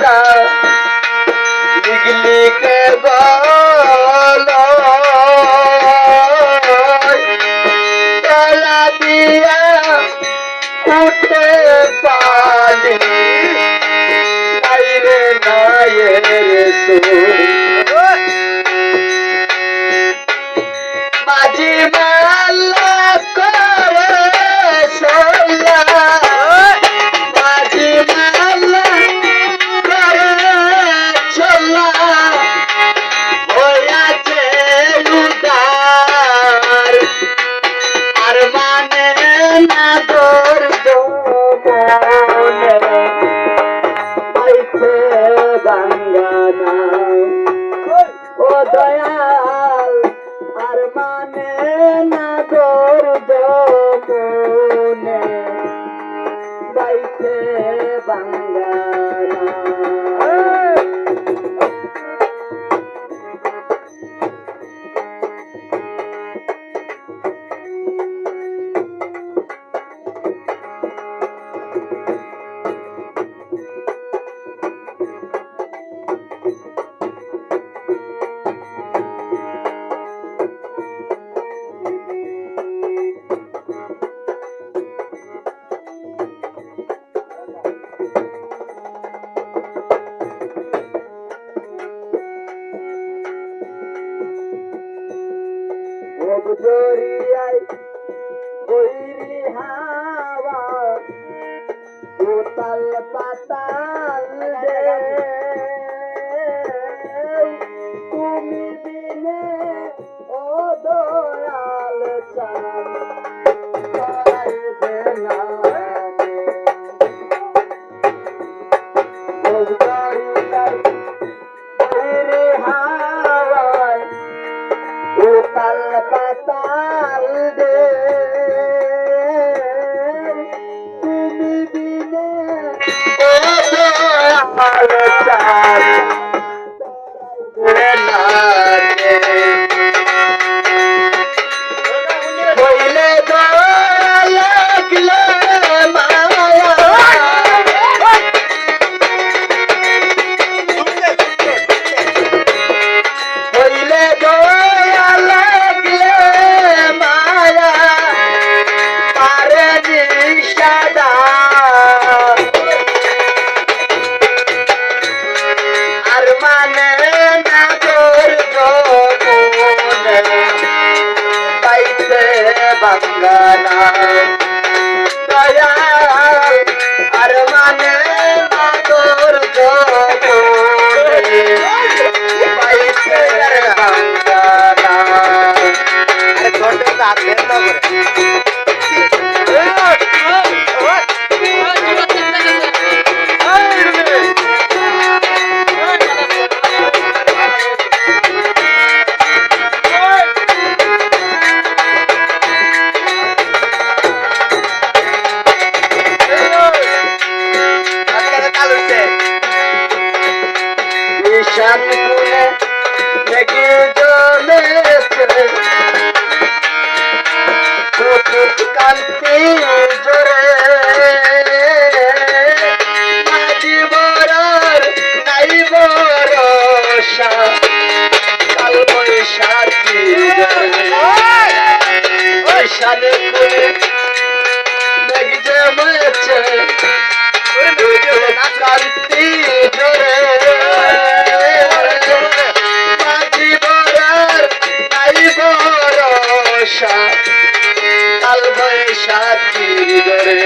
বইটা লিগলিকে গল তলা দিয়া উঠে পানি বাইরে নায়ের সুর। মাঝি মাল্লা পাইছে বাঙ্গানা ও দয়াল আর মানে না তোর বাইতে বাঙ্গানা জরিয়ায় বৈরি হাওয়া Hare ঘণ্টা রাত বের না করে কান্তি জোরে। মাঝি বরার নাই বরসা কাল বৈশাখী ঈশান কোণে মেঘ জমেছে কান্তি জোরে। মাঝি লাল বৈশাখী ধরে